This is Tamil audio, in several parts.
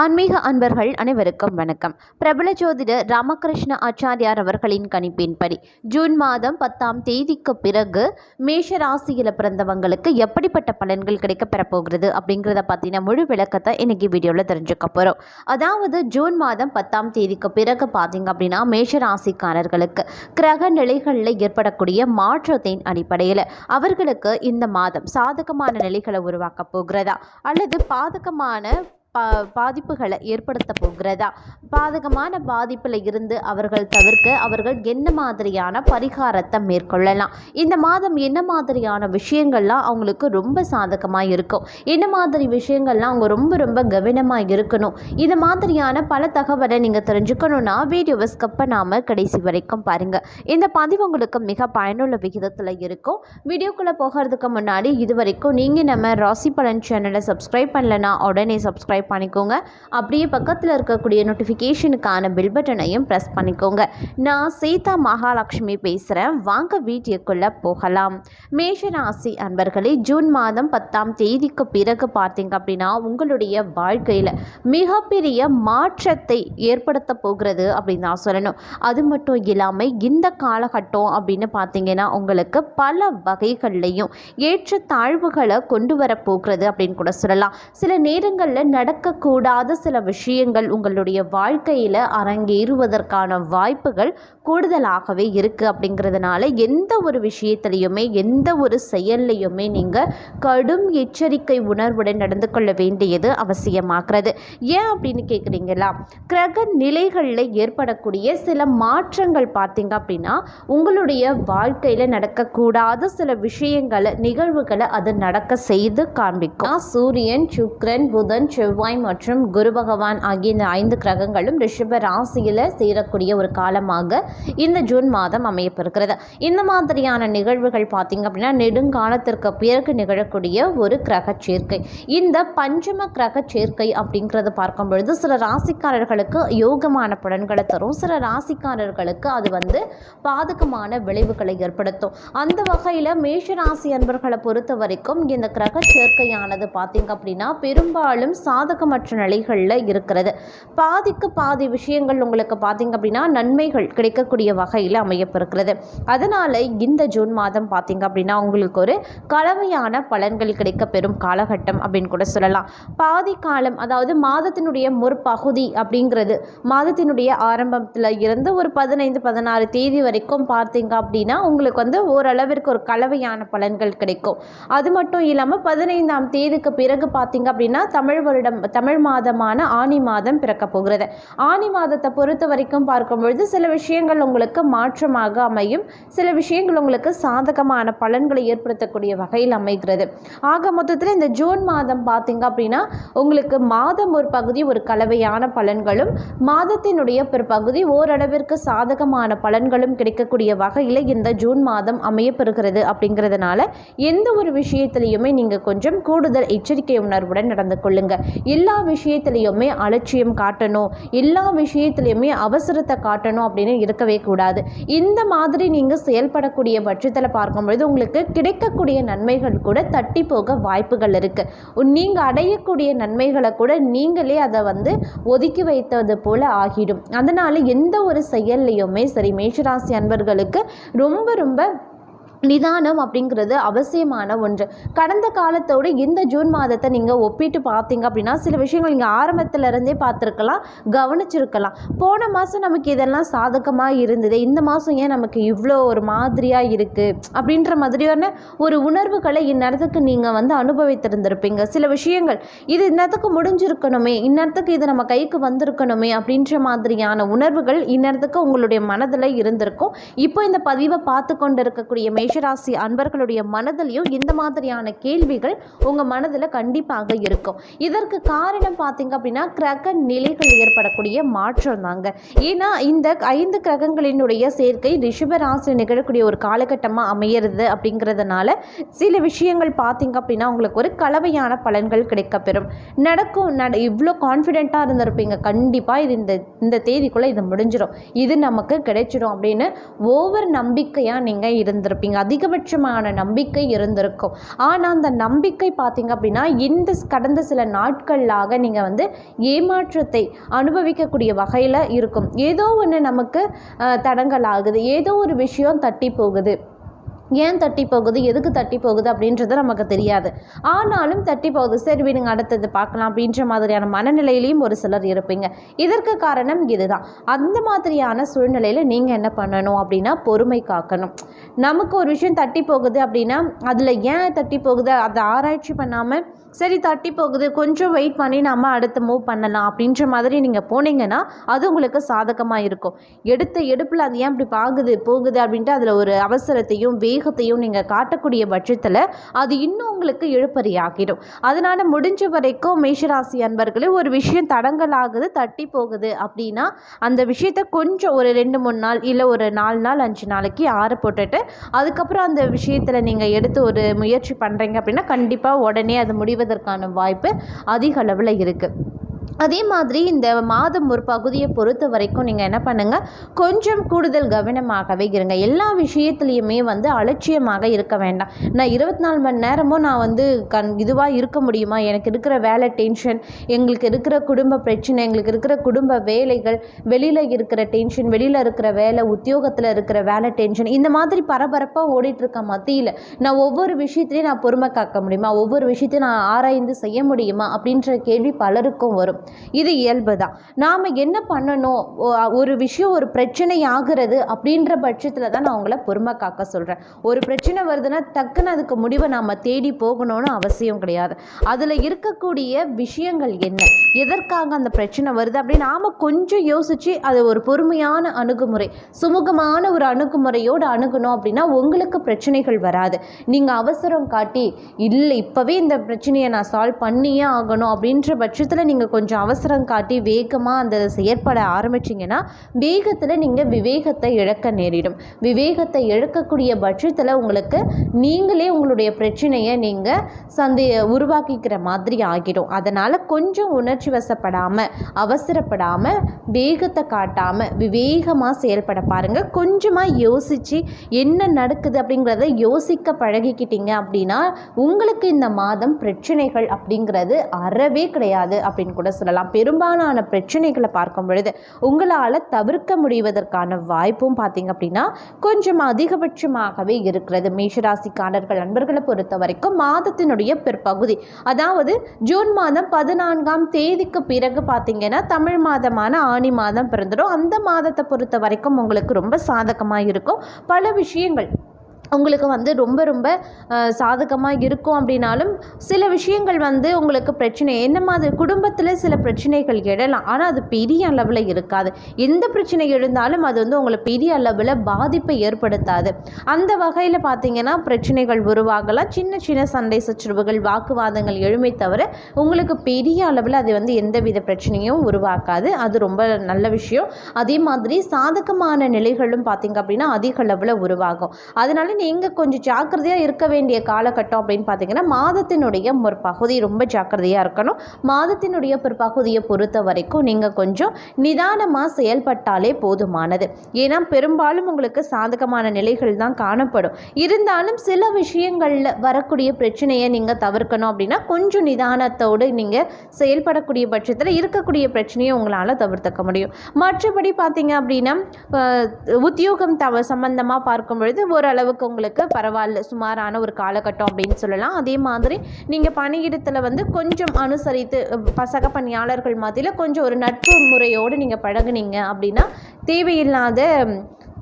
ஆன்மீக அன்பர்கள் அனைவருக்கும் வணக்கம். பிரபல ஜோதிடர் ராமகிருஷ்ண ஆச்சாரியார் அவர்களின் கணிப்பின்படி ஜூன் மாதம் பத்தாம் தேதிக்கு பிறகு மேஷ ராசியில் பிறந்தவங்களுக்கு எப்படிப்பட்ட பலன்கள் கிடைக்க பெறப்போகிறது அப்படிங்கிறத பற்றின முழு விளக்கத்தை இன்னைக்கு வீடியோவில் தெரிஞ்சுக்க போகிறோம் அதாவது ஜூன் மாதம் பத்தாம் தேதிக்கு பிறகு பார்த்தீங்க அப்படின்னா மேஷ ராசிக்காரர்களுக்கு கிரக நிலைகளில் ஏற்படக்கூடிய மாற்றத்தின் அடிப்படையில் அவர்களுக்கு இந்த மாதம் சாதகமான நிலைகளை உருவாக்க போகிறதா? அல்லது பாதகமான பா பாதிப்புகளை ஏற்படுத்த போகிறதா? பாதகமான பாதிப்பில் இருந்து அவர்கள் தவிர்க்க அவர்கள் என்ன மாதிரியான பரிகாரத்தை மேற்கொள்ளலாம்? இந்த மாதம் என்ன மாதிரியான விஷயங்கள்லாம் அவங்களுக்கு ரொம்ப சாதகமாக இருக்கும்? என்ன மாதிரி விஷயங்கள்லாம் அவங்க ரொம்ப ரொம்ப கவனமாக இருக்கணும்? இது மாதிரியான பல தகவலை நீங்கள் தெரிஞ்சுக்கணுன்னா வீடியோவை ஸ்கப் பண்ணாமல் கடைசி வரைக்கும் பாருங்கள் இந்த பதிவு உங்களுக்கு மிக பயனுள்ள விகிதத்தில் இருக்கும். வீடியோக்குள்ளே போகிறதுக்கு முன்னாடி இது வரைக்கும் நீங்கள் நம்ம ராசி பலன் சேனலை சப்ஸ்கிரைப் பண்ணலன்னா உடனே சப்ஸ்கிரைப் பண்ணிக்கோங்க. அப்படியே பக்கத்தில் இருக்கக்கூடிய நோட்டிஃபிகேஷனுக்கான பில் பட்டனையும் ப்ரெஸ் பண்ணிக்கோங்க. நான் சீதா மகாலட்சுமி பேசுகிறேன் வாங்க வீடியோக்குள்ளே போகலாம். மேஷராசி அன்பர்களே ஜூன் மாதம் பத்தாம் தேதிக்கு பிறகு பார்த்தீங்க அப்படின்னா உங்களுடைய வாழ்க்கையில் மிகப்பெரிய மாற்றத்தை ஏற்படுத்த போகிறது அப்படின்னு நான் சொல்லணும். அது மட்டும் இல்லாமல் இந்த காலகட்டம் அப்படின்னு பார்த்தீங்கன்னா உங்களுக்கு பல வகைகள்லையும் ஏற்ற தாழ்வுகளை கொண்டு வர போகிறது அப்படின்னு கூட சொல்லலாம். சில நேரங்களில் நடக்கக்கூடாத சில விஷயங்கள் உங்களுடைய வாழ்க்கையில் அரங்கேறுவதற்கான வாய்ப்புகள் கூடுதலாகவே இருக்குது அப்படிங்கிறதுனால எந்த ஒரு விஷயத்துலையுமே எந்த ஒரு செயல்லையுமே நீங்கள் கடும் எச்சரிக்கை உணர்வுடன் நடந்து கொள்ள வேண்டியது அவசியமாகிறது. ஏன் அப்படின்னு கேட்குறீங்களா கிரக நிலைகளில் ஏற்படக்கூடிய சில மாற்றங்கள் பார்த்தீங்க அப்படின்னா உங்களுடைய வாழ்க்கையில் நடக்கக்கூடாத சில விஷயங்களை நிகழ்வுகளை அது நடக்க செய்து காண்பிக்கும். சூரியன் சுக்ரன் புதன் செவ்வாய் மற்றும் குரு பகவான் ஆகிய இந்த ஐந்து கிரகங்களும் ரிஷப ராசியில் சேரக்கூடிய ஒரு காலமாக இந்த ஜூன் மாதம் அமையப்பெறுகிறது. இந்த மாதிரியான நிகழ்வுகள் பார்த்தீங்க அப்படின்னா நெடுங்காலத்திற்கு பிறகு நிகழக்கூடிய ஒரு கிரக சேர்க்கை. இந்த பஞ்சம கிரக சேர்க்கை அப்படிங்கிறத பார்க்கும் பொழுது சில ராசிக்காரர்களுக்கு யோகமான பலன்களை தரும். சில ராசிக்காரர்களுக்கு அது வந்து பாதகமான விளைவுகளை ஏற்படுத்தும். அந்த வகையில் மேஷ ராசி அன்பர்களை பொறுத்த வரைக்கும் இந்த கிரக சேர்க்கையானது பார்த்திங்க அப்படின்னா பெரும்பாலும் சாதகமற்ற நிலைகளில் இருக்கிறது. பாதிக்கு பாதி விஷயங்கள் உங்களுக்கு பார்த்தீங்க அப்படின்னா நன்மைகள் கிடைக்கக்கூடிய வகையில் அமையப்பிருக்கிறது அதனால் இந்த ஜூன் மாதம் பார்த்தீங்க அப்படின்னா உங்களுக்கு ஒரு கலவையான பலன்கள் கிடைக்க பெறும் காலகட்டம் அப்படின்னு கூட சொல்லலாம். பாதி காலம் அதாவது மாதத்தினுடைய முற்பகுதி அப்படிங்கிறது மாதத்தினுடைய ஆரம்பத்தில் இருந்து ஒரு பதினைந்து பதினாறு தேதி வரைக்கும் பார்த்தீங்க அப்படின்னா உங்களுக்கு வந்து ஓரளவிற்கு ஒரு கலவையான பலன்கள் கிடைக்கும். அது மட்டும் இல்லாமல் பதினைந்தாம் தேதிக்கு பிறகு பார்த்தீங்க அப்படின்னா தமிழ் வருடம் தமிழ் மாதமான ஆனி மாதம் பிறக்க போகிறது. ஆனி மாதத்தை பொறுத்த வரைக்கும் பார்க்கும் பொழுது சில விஷயங்கள் உங்களுக்கு மாற்றமாக அமையும். சில விஷயங்கள் உங்களுக்கு சாதகமான பலன்களை ஏற்படுத்தக்கூடிய வகையில் அமைகிறது. ஆக மொத்தத்தில் இந்த ஜூன் மாதம் பார்த்தீங்க அப்படின்னா உங்களுக்கு மாதம் ஒரு பகுதி ஒரு கலவையான பலன்களும் மாதத்தினுடைய பிற்பகுதி ஓரளவிற்கு சாதகமான பலன்களும் கிடைக்கக்கூடிய வகையில் இந்த ஜூன் மாதம் அமையப்பெறுகிறது அப்படிங்கிறதுனால எந்த ஒரு விஷயத்திலையுமே நீங்கள் கொஞ்சம் கூடுதல் எச்சரிக்கை உணர்வுடன் நடந்து கொள்ளுங்கள் எல்லா விஷயத்துலேயுமே அலட்சியம் காட்டணும். எல்லா விஷயத்துலேயுமே அவசரத்தை காட்டணும் அப்படின்னு இருக்கவே கூடாது. இந்த மாதிரி நீங்கள் செயல்படக்கூடிய பட்சத்தில் பார்க்கும்பொழுது உங்களுக்கு கிடைக்கக்கூடிய நன்மைகள் கூட தட்டி போக வாய்ப்புகள் இருக்குது நீங்கள் அடையக்கூடிய நன்மைகளை கூட நீங்களே அதை வந்து ஒதுக்கி வைத்தது போல ஆகிடும். அதனால் எந்த ஒரு செயல்லையுமே சரி மேஷராசி அன்பர்களுக்கு ரொம்ப ரொம்ப நிதானம் அப்படிங்கிறது அவசியமான ஒன்று. கடந்த காலத்தோடு இந்த ஜூன் மாதத்தை நீங்கள் ஒப்பிட்டு பார்த்தீங்க அப்படின்னா சில விஷயங்கள் நீங்கள் ஆரம்பத்துல இருந்தே பார்த்துருக்கலாம் கவனிச்சிருக்கலாம். போன மாதம் நமக்கு இதெல்லாம் சாதகமாக இருந்தது. இந்த மாதம் ஏன் நமக்கு இவ்வளோ ஒரு மாதிரியாக இருக்குது அப்படின்ற மாதிரியான ஒரு உணர்வுகளை இந்நேரத்துக்கு நீங்கள் வந்து அனுபவித்திருந்திருப்பீங்க. சில விஷயங்கள் இது இந்நேரத்துக்கு முடிஞ்சிருக்கணுமே இந்நேரத்துக்கு இது நம்ம கைக்கு வந்திருக்கணுமே அப்படின்ற மாதிரியான உணர்வுகள் இந்நேரத்துக்கு உங்களுடைய மனதில் இருந்திருக்கும். இப்போ இந்த பதிவை பார்த்து கொண்டு இருக்கக்கூடிய மேஷராசி அன்பர்களுடைய மனதிலையும் இந்த மாதிரியான கேள்விகள் உங்கள் மனதில் கண்டிப்பாக இருக்கும். இதற்கு காரணம் பார்த்தீங்க அப்படின்னா கிரக நிலைகள் ஏற்படக்கூடிய மாற்றம் தாங்க. ஏன்னா இந்த ஐந்து கிரகங்களினுடைய சேர்க்கை ரிஷபராசி நிகழக்கூடிய ஒரு காலகட்டமாக அமையிறது அப்படிங்கிறதுனால சில விஷயங்கள் பார்த்தீங்க அப்படின்னா உங்களுக்கு ஒரு கலவையான பலன்கள் கிடைக்கப்பெறும். நடக்கும் நட இவ்வளோ கான்ஃபிடெண்ட்டாக இருந்திருப்பீங்க. கண்டிப்பாக இது இந்த இந்த தேதிக்குள்ளே இது முடிஞ்சிடும் இது நமக்கு கிடைச்சிடும் அப்படின்னு ஓவர் நம்பிக்கையாக நீங்கள் இருந்திருப்பீங்க. அதிகபட்சமான நம்பிக்கை இருந்திருக்கும். ஆனால் அந்த நம்பிக்கை பார்த்தீங்க அப்படின்னா இந்த கடந்த சில நாட்களாக நீங்கள் வந்து ஏமாற்றத்தை அனுபவிக்கக்கூடிய வகையில் இருக்கும். ஏதோ ஒன்று நமக்கு அஹ், தடங்கல் ஆகுது ஏதோ ஒரு விஷயம் தட்டி போகுது. ஏன் தட்டி போகுது? எதுக்கு தட்டி போகுது அப்படின்றது நமக்கு தெரியாது. ஆனாலும் தட்டி போகுது. சரி விடுங்க அடுத்தது பார்க்கலாம் அப்படின்ற மாதிரியான மனநிலையிலையும் ஒரு சிலர் இருப்பீங்க. இதற்கு காரணம் இதுதான். அந்த மாதிரியான சூழ்நிலையில் நீங்கள் என்ன பண்ணணும் அப்படின்னா பொறுமை காக்கணும். நமக்கு ஒரு விஷயம் தட்டி போகுது அப்படின்னா அதில் ஏன் தட்டி போகுது? அதை ஆராய்ச்சி பண்ணாமல் சரி தட்டி போகுது. கொஞ்சம் வெயிட் பண்ணி நம்ம அடுத்து மூவ் பண்ணலாம். அப்படின்ற மாதிரி நீங்கள் போனீங்கன்னா அது உங்களுக்கு சாதகமாக இருக்கும். எடுத்த எடுப்பில் அது ஏன் இப்படி பாகுது போகுது அப்படின்ட்டு அதில் ஒரு அவசரத்தையும் வேகத்தையும் நீங்கள் காட்டக்கூடிய பட்சத்தில் அது இன்னும் உங்களுக்கு இழுப்பறி ஆகிடும் அதனால் முடிஞ்ச வரைக்கும் மேஷராசி அன்பர்களே ஒரு விஷயம் தடங்கலாகுது தட்டி போகுது அப்படின்னா அந்த விஷயத்த கொஞ்சம் ஒரு ரெண்டு மூணு நாள் இல்லை ஒரு நாலு நாள் அஞ்சு நாளைக்கு ஆற போட்டுட்டு அதுக்கப்புறம் அந்த விஷயத்தில் நீங்கள் எடுத்து ஒரு முயற்சி பண்ணுறீங்க அப்படின்னா கண்டிப்பாக உடனே அது முடிவதற்கான வாய்ப்பு அதிக அளவில் இருக்குது அதே மாதிரி இந்த மாதம் ஒரு பகுதியை பொறுத்த வரைக்கும் நீங்கள் என்ன பண்ணுங்கள் கொஞ்சம் கூடுதல் கவனமாகவே இருங்க. எல்லா விஷயத்துலையுமே வந்து அலட்சியமாக இருக்க வேண்டாம். நான் இருபத்தி நாலு மணி நேரமும் நான் வந்து கண் இதுவாக இருக்க முடியுமா? எனக்கு இருக்கிற வேலை டென்ஷன் எங்களுக்கு இருக்கிற குடும்ப பிரச்சனை எங்களுக்கு இருக்கிற குடும்ப வேலைகள் வெளியில் இருக்கிற டென்ஷன் வெளியில் இருக்கிற வேலை உத்தியோகத்தில் இருக்கிற வேலை டென்ஷன் இந்த மாதிரி பரபரப்பாக ஓடிட்டுருக்க மத்தியில் நான் ஒவ்வொரு விஷயத்துலையும் நான் பொறுமை காக்க முடியுமா? ஒவ்வொரு விஷயத்தையும் நான் ஆராய்ந்து செய்ய முடியுமா? அப்படின்ற கேள்வி பலருக்கும் வரும். இது இயல்பு தான் நாம் என்ன பண்ணணும்? ஒரு விஷயம் ஒரு பிரச்சனை ஆகிறது அப்படின்ற பட்சத்தில் தான் நான் உங்களை பொறுமை காக்க சொல்கிறேன் ஒரு பிரச்சனை வருதுன்னா டக்குன்னு அதுக்கு முடிவை நாம் தேடி போகணும்னு அவசியம் கிடையாது. அதில் இருக்கக்கூடிய விஷயங்கள் என்ன? எதற்காக அந்த பிரச்சனை வருது அப்படின்னு நாம் கொஞ்சம் யோசித்து அது ஒரு பொறுமையான அணுகுமுறை சுமூகமான ஒரு அணுகுமுறையோடு அணுகணும் அப்படின்னா உங்களுக்கு பிரச்சனைகள் வராது. நீங்கள் அவசரம் காட்டி இல்லை இப்போவே இந்த பிரச்சனையை நான் சால்வ் பண்ணியே ஆகணும் அப்படின்ற பட்சத்தில் நீங்கள் கொஞ்சம் கொஞ்சம் அவசரம் காட்டி வேகமாக அந்த செயற்பட ஆரம்பிச்சிங்கன்னா வேகத்தில் நீங்கள் விவேகத்தை இழக்க நேரிடும். விவேகத்தை இழக்கக்கூடிய பட்சத்தில் உங்களுக்கு நீங்களே உங்களுடைய பிரச்சனையை நீங்கள் சந்தி உருவாக்கிக்கிற மாதிரி ஆகிடும். அதனால் கொஞ்சம் உணர்ச்சி வசப்படாமல் அவசரப்படாமல் வேகத்தை காட்டாமல் விவேகமாக செயல்பட பாருங்கள் கொஞ்சமாக யோசித்து என்ன நடக்குது அப்படிங்கிறத யோசிக்க பழகிக்கிட்டீங்க அப்படின்னா உங்களுக்கு இந்த மாதம் பிரச்சனைகள் அப்படிங்கிறது அறவே கிடையாது அப்படின்னு கூட சொல்லலாம். பெரும்பாலான பிரச்சனைகளை பார்க்கும் பொழுது உங்களால் தவிர்க்க முடிவதற்கான வாய்ப்பும் பார்த்தீங்க அப்படின்னா கொஞ்சம் அதிகபட்சமாகவே இருக்கிறது. மேஷராசிக்காரர்கள் நண்பர்களை பொறுத்த வரைக்கும் மாதத்தினுடைய பிற்பகுதி. அதாவது ஜூன் மாதம் பதினான்காம் தேதிக்கு பிறகு பார்த்தீங்கன்னா தமிழ் மாதமான ஆனி மாதம் பிறந்துடும். அந்த மாதத்தை பொறுத்த வரைக்கும் உங்களுக்கு ரொம்ப சாதகமாக இருக்கும் பல விஷயங்கள் உங்களுக்கு வந்து ரொம்ப ரொம்ப சாதகமாக இருக்கும் அப்படின்னாலும் சில விஷயங்கள் வந்து உங்களுக்கு பிரச்சனை. என்ன மாதிரி குடும்பத்தில் சில பிரச்சனைகள் எழலாம். ஆனால் அது பெரிய அளவில் இருக்காது. எந்த பிரச்சனை எழுந்தாலும் அது வந்து உங்களை பெரிய அளவில் பாதிப்பை ஏற்படுத்தாது. அந்த வகையில் பார்த்தீங்கன்னா பிரச்சனைகள் உருவாகலாம். சின்ன சின்ன சண்டை சச்சரவுகள் வாக்குவாதங்கள் எழுமை தவிர உங்களுக்கு பெரிய அளவில் அது வந்து எந்தவித பிரச்சனையும் உருவாக்காது. அது ரொம்ப நல்ல விஷயம். அதே மாதிரி சாதகமான நிலைகளும் பார்த்திங்க அப்படின்னா அதிக அளவில் உருவாகும். அதனால நீங்கள் கொஞ்சம் ஜாக்கிரதையாக இருக்க வேண்டிய காலகட்டம் அப்படின்னு பார்த்தீங்கன்னா மாதத்தினுடைய ஒரு பகுதி ரொம்ப ஜாக்கிரதையாக இருக்கணும். மாதத்தினுடைய பிற்பகுதியை பொறுத்த வரைக்கும் நீங்கள் கொஞ்சம் நிதானமாக செயல்பட்டாலே போதுமானது. ஏன்னா பெரும்பாலும் உங்களுக்கு சாதகமான நிலைகள் தான் காணப்படும். இருந்தாலும் சில விஷயங்களில் வரக்கூடிய பிரச்சனையை நீங்கள் தவிர்க்கணும் அப்படின்னா கொஞ்சம் நிதானத்தோடு நீங்கள் செயல்படக்கூடிய பட்சத்தில் இருக்கக்கூடிய பிரச்சனையை உங்களால் தவிர்த்துக்க முடியும். மற்றபடி பார்த்தீங்க அப்படின்னா உத்தியோகம் தவ சம்பந்தமாக பார்க்கும் பொழுது ஓரளவுக்கு உங்களுக்கு பரவாயில்ல சுமாரான ஒரு காலகட்டம் அப்படின்னு சொல்லலாம். அதே மாதிரி நீங்கள் பணியிடத்தில் வந்து கொஞ்சம் அனுசரித்து பசக சக பணியாளர்கள் மத்தியில் கொஞ்சம் ஒரு நட்பு முறையோடு நீங்கள் பழகுனீங்க அப்படின்னா தேவையில்லாத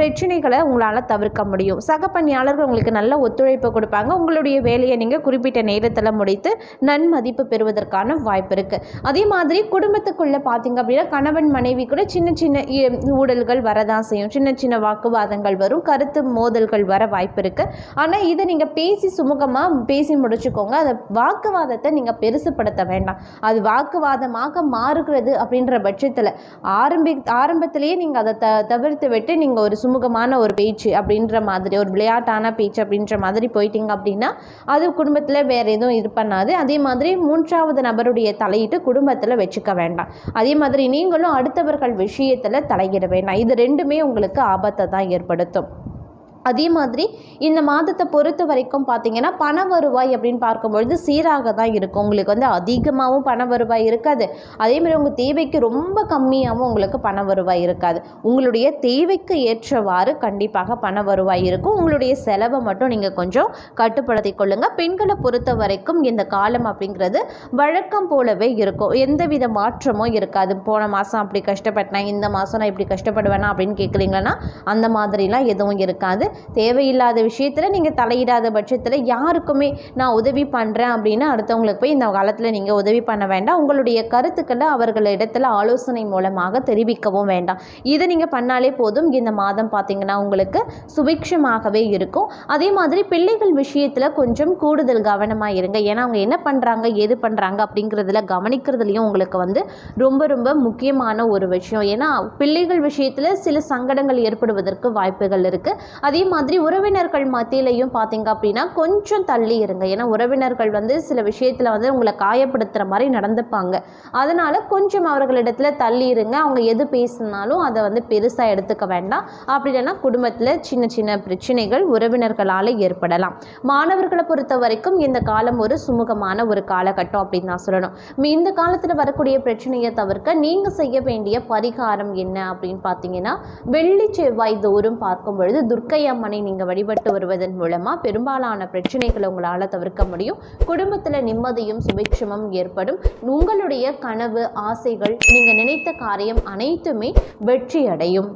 பிரச்சனைகளை உங்களால் தவிர்க்க முடியும். சக பணியாளர்கள் உங்களுக்கு நல்ல ஒத்துழைப்பு கொடுப்பாங்க. உங்களுடைய வேலையை நீங்கள் குறிப்பிட்ட நேரத்தில் முடித்து நன்மதிப்பு பெறுவதற்கான வாய்ப்பு இருக்குது அதே மாதிரி குடும்பத்துக்குள்ளே பார்த்தீங்க அப்படின்னா கணவன் மனைவி கூட சின்ன சின்ன இ- ஊழல்கள் வரதான் செய்யும். சின்ன சின்ன வாக்குவாதங்கள் வரும். கருத்து மோதல்கள் வர வாய்ப்பு இருக்குது ஆனால் இதை நீங்கள் பேசி சுமூகமாக பேசி முடிச்சுக்கோங்க. அதை வாக்குவாதத்தை நீங்கள் பெருசுப்படுத்த வேண்டாம். அது வாக்குவாதமாக மாறுகிறது அப்படின்ற பட்சத்தில் ஆரம்பி ஆரம்பத்திலேயே நீங்கள் அதை த தவிர்த்து விட்டு நீங்கள் ஒரு சுமூகமான ஒரு பேச்சு அப்படின்ற மாதிரி ஒரு விளையாட்டான பேச்சு அப்படின்ற மாதிரி போயிட்டீங்க அப்படின்னா அது குடும்பத்தில் வேறு எதுவும் இது பண்ணாது. அதே மாதிரி மூன்றாவது நபருடைய தலையிட்டு குடும்பத்தில் வச்சுக்க வேண்டாம். அதே மாதிரி நீங்களும் அடுத்தவர்கள் விஷயத்தில் தலையிட வேண்டாம். இது ரெண்டுமே உங்களுக்கு ஆபத்தை தான் ஏற்படுத்தும். அதே மாதிரி இந்த மாதத்தை பொறுத்த வரைக்கும் பார்த்தீங்கன்னா பண வருவாய் அப்படின்னு பார்க்கும்பொழுது சீராக தான் இருக்கும். உங்களுக்கு வந்து அதிகமாகவும் பண வருவாய் இருக்காது. அதேமாதிரி உங்கள் தேவைக்கு ரொம்ப கம்மியாகவும் உங்களுக்கு பண வருவாய் இருக்காது. உங்களுடைய தேவைக்கு ஏற்றவாறு கண்டிப்பாக பண வருவாய் இருக்கும். உங்களுடைய செலவை மட்டும் நீங்கள் கொஞ்சம் கட்டுப்படுத்தி கொள்ளுங்கள் பெண்களை பொறுத்த வரைக்கும் இந்த காலம் அப்படிங்கிறது வழக்கம் போலவே இருக்கும். எந்தவித மாற்றமும் இருக்காது. போன மாதம் அப்படி கஷ்டப்பட்டேன் இந்த மாதம் நான் இப்படி கஷ்டப்படுவேனா அப்படின்னு கேட்குறீங்களா அந்த மாதிரிலாம் எதுவும் இருக்காது. தேவையில்லாத விஷயத்தில் நீங்கள் தலையிடாத பட்சத்தில் யாருக்குமே நான் உதவி பண்ணுறேன் அப்படின்னு அடுத்தவங்களுக்கு போய் இந்த காலத்தில் நீங்கள் உதவி பண்ண வேண்டாம். உங்களுடைய கருத்துக்களை அவர்களிடத்தில் ஆலோசனை மூலமாக தெரிவிக்கவும் வேண்டாம். இதை நீங்கள் பண்ணாலே போதும். இந்த மாதம் பார்த்தீங்கன்னா உங்களுக்கு சுபிக்ஷமாகவே இருக்கும். அதே மாதிரி பிள்ளைகள் விஷயத்தில் கொஞ்சம் கூடுதல் கவனமாக இருங்க. ஏன்னா அவங்க என்ன பண்ணுறாங்க எது பண்ணுறாங்க அப்படிங்கிறதுல கவனிக்கிறதுலையும் உங்களுக்கு வந்து ரொம்ப ரொம்ப முக்கியமான ஒரு விஷயம். ஏன்னா பிள்ளைகள் விஷயத்தில் சில சங்கடங்கள் ஏற்படுவதற்கு வாய்ப்புகள் இருக்குது அதே அதே மாதிரி உறவினர்கள் மத்தியிலையும் பார்த்தீங்க அப்படின்னா கொஞ்சம் தள்ளி இருங்க. ஏன்னா உறவினர்கள் வந்து சில விஷயத்தில் வந்து உங்களை காயப்படுத்துகிற மாதிரி நடந்துப்பாங்க. அதனால் கொஞ்சம் அவர்களிடத்துல தள்ளி இருங்க. அவங்க எது பேசினாலும் அதை வந்து பெருசாக எடுத்துக்க வேண்டாம். அப்படி இல்லைன்னா குடும்பத்தில் சின்ன சின்ன பிரச்சனைகள் உறவினர்களால் ஏற்படலாம். மாணவர்களை பொறுத்த வரைக்கும் இந்த காலம் ஒரு சுமூகமான ஒரு காலகட்டம் அப்படின்னு நான் சொல்லணும். இந்த காலத்தில் வரக்கூடிய பிரச்சனையை தவிர்க்க நீங்கள் செய்ய வேண்டிய பரிகாரம் என்ன அப்படின்னு பார்த்தீங்கன்னா வெள்ளி செவ்வாய் தோறும் பார்க்கும் பொழுது துர்க்கை அம்மனை நீங்கள் வழிபட்டு வருவதன் மூலமாக பெரும்பாலான பிரச்சனைகளை உங்களால் தவிர்க்க முடியும். குடும்பத்தில் நிம்மதியும் சுபிக்ஷமும் ஏற்படும். உங்களுடைய கனவு ஆசைகள் நீங்கள் நினைத்த காரியம் அனைத்துமே வெற்றி அடையும்